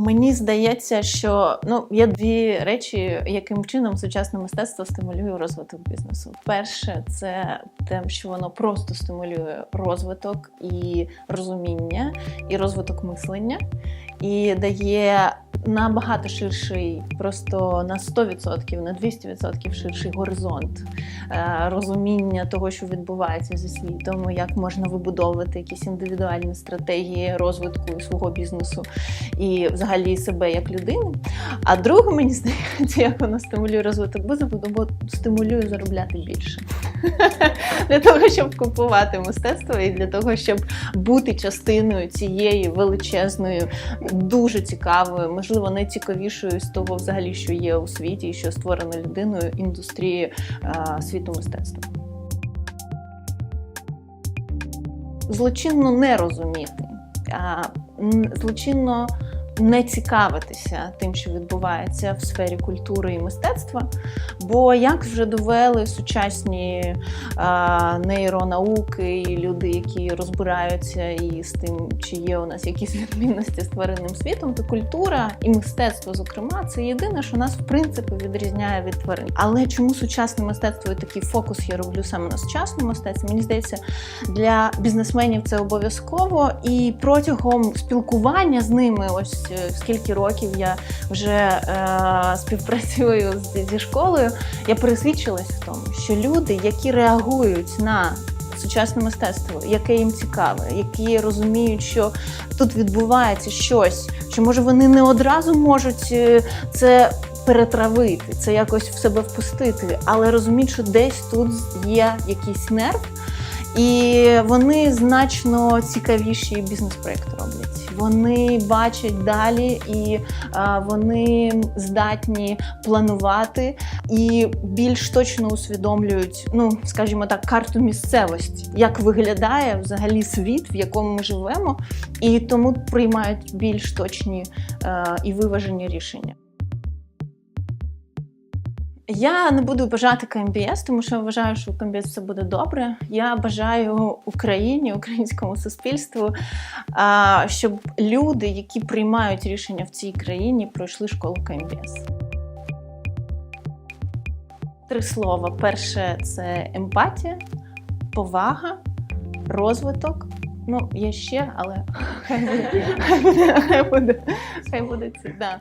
Мені здається, що ну є дві речі, яким чином сучасне мистецтво стимулює розвиток бізнесу. Перше, це те, що воно просто стимулює розвиток і розуміння, і розвиток мислення, і дає набагато ширший, просто на 100%, на 200% ширший горизонт е, розуміння того, що відбувається зі світом, як можна вибудовувати якісь індивідуальні стратегії розвитку свого бізнесу і взагалі себе як людини. А друге, мені здається, як воно стимулює розвиток бізнесу, бо стимулює заробляти більше. Для того, щоб купувати мистецтво і для того, щоб бути частиною цієї величезної, дуже цікавої, можливо, найцікавішою з того, взагалі, що є у світі, і що створено людиною індустрії е, світу мистецтва. Злочинно а злочинно не цікавитися тим, що відбувається в сфері культури і мистецтва. Бо як вже довели сучасні а, нейронауки і люди, які розбираються і з тим, чи є у нас якісь відмінності з тваринним світом, то культура і мистецтво, зокрема, це єдине, що нас в принципі відрізняє від тварин. Але чому сучасне мистецтво і такий фокус я роблю саме на сучасному мистецтві? Мені здається, для бізнесменів це обов'язково, і протягом спілкування з ними, ось е, скільки років я вже е, співпрацюю з, зі школою, я пересвідчилась в тому, що люди, які реагують на сучасне мистецтво, яке їм цікаве, які розуміють, що тут відбувається щось, що може вони не одразу можуть е, це перетравити, це якось в себе впустити, але розуміють, що десь тут є якийсь нерв. І вони значно цікавіші бізнес-проекти роблять. Вони бачать далі, і вони здатні планувати і більш точно усвідомлюють, ну скажімо так, карту місцевості, як виглядає взагалі світ, в якому ми живемо, і тому приймають більш точні а, і виважені рішення. Я не буду бажати КМБС, тому що вважаю, що у КМБС все буде добре. Я бажаю Україні, українському суспільству, щоб люди, які приймають рішення в цій країні, пройшли школу КМБС. Три слова: перше це емпатія, повага, розвиток. Ну, є ще, але хай буде, хай буде, хай буде. Да.